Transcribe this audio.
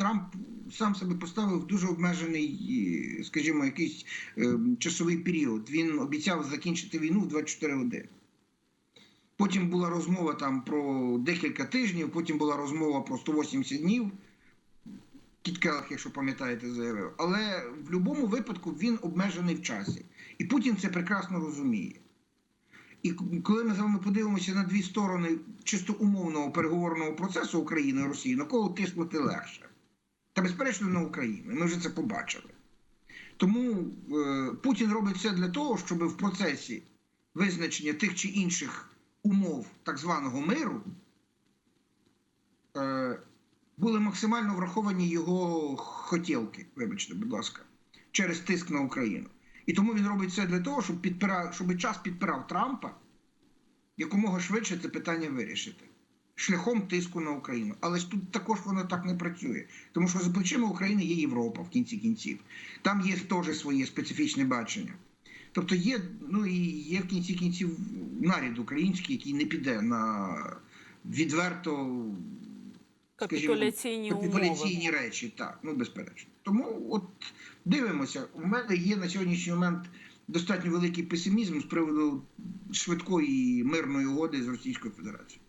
Трамп сам себе поставив в дуже обмежений, скажімо, якийсь е, часовий період. Він обіцяв закінчити війну в 24 години. Потім була розмова там про декілька тижнів, потім була розмова про 180 днів. Кіт Келлах, якщо пам'ятаєте, заявив. Але в будь-якому випадку він обмежений в часі. І Путін це прекрасно розуміє. І коли ми з вами подивимося на дві сторони чисто умовного переговорного процесу України і Росії, на кого тиснути легше? Та безперечно на Україну. Ми вже це побачили. Тому е, Путін робить все для того, щоб в процесі визначення тих чи інших умов так званого миру е, були максимально враховані його хотілки, вибачте, будь ласка, через тиск на Україну. І тому він робить все для того, щоб, підпирав, щоб час підпирав Трампа якомога швидше це питання вирішити. Шляхом тиску на Україну. Але ж тут також воно так не працює. Тому що за плечима України є Європа в кінці кінців. Там є теж своє специфічне бачення. Тобто є, ну і є в кінці кінців наряд український, який не піде на відверто скажімо, Капітуляційні капітуляційні речі, так, ну безперечно. Тому от дивимося. У мене є на сьогоднішній момент достатньо великий песимізм з приводу швидкої мирної угоди з Російською Федерацією.